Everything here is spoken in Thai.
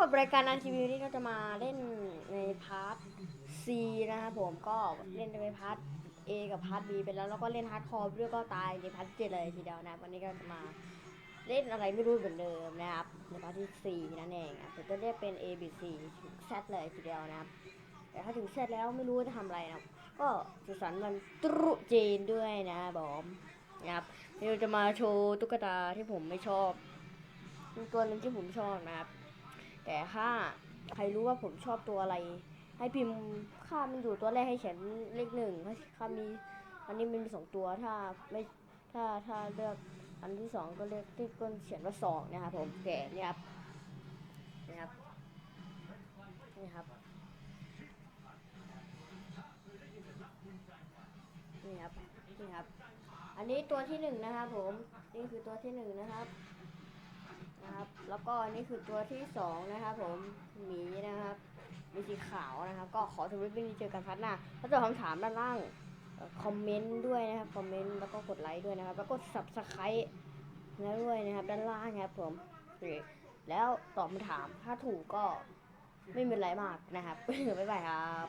กับรายการนันทีวีนี่ก็จะมาเล่นในพาร์ท C นะครับผมก็เล่นในพาร์ท A กับพาร์ท B ไปแล้วแล้วก็เล่นฮาร์ดคอร์ด้วยก็ตายในพาร์ทเจเลยทีเดียวนะวันนี้ก็จะมาเล่นอะไรไม่รู้เหมือนเดิมนะครับในพาร์ทที่4นั่นเองแต่จะเรียกเป็น A B C ถึง Z เลยทีเดียวนะครับแต่ถ้าถึง Z แล้วไม่รู้จะทำอะไรนะก็สุสันต์วันตรุษจีนด้วยนะบอมนะครับเดี๋ยวจะมาโชว์ตุ๊กตาที่ผมไม่ชอบตัวหนึงที่ผมชอบนะครับ แต่ถ้าใครรู้ว่าผมชอบตัวอะไร ให้พิมพ์ค่ามันอยู่ตัวแรกให้เขียนเลขหนึ่งถ้าค่ามีอันนี้มันมีสองตัวถ้าไม่ถ้าถ้าเลือกอันที่สองก็เลือกที่ก้นเขียนว่าสองนะครับผมแก่เนี่ยครับนะครับนี่ครับนี่ครับนี่ครับ อันนี้ตัวที่หนึ่งนะครับผม นี่คือตัวที่หนึ่งนะครับ แล้วก็นี่คือตัวที่สองนะครับผมหมีนะครับมีสีขาวนะครับ ก็ขอทวิตไม่มีเจอกันพัดหน้าถ้าเจอคำถามด้านล่างคอมเมนต์ด้วยนะครับคอมเมนต์แล้วก็กดไลค์ด้วยนะครับ แล้วก็ subscribe นะด้วยนะครับ ด้านล่างนะครับผมแล้วตอบคำถามถ้าถูกก็ไม่เป็นไรมากนะครับบ๊ายบายครับ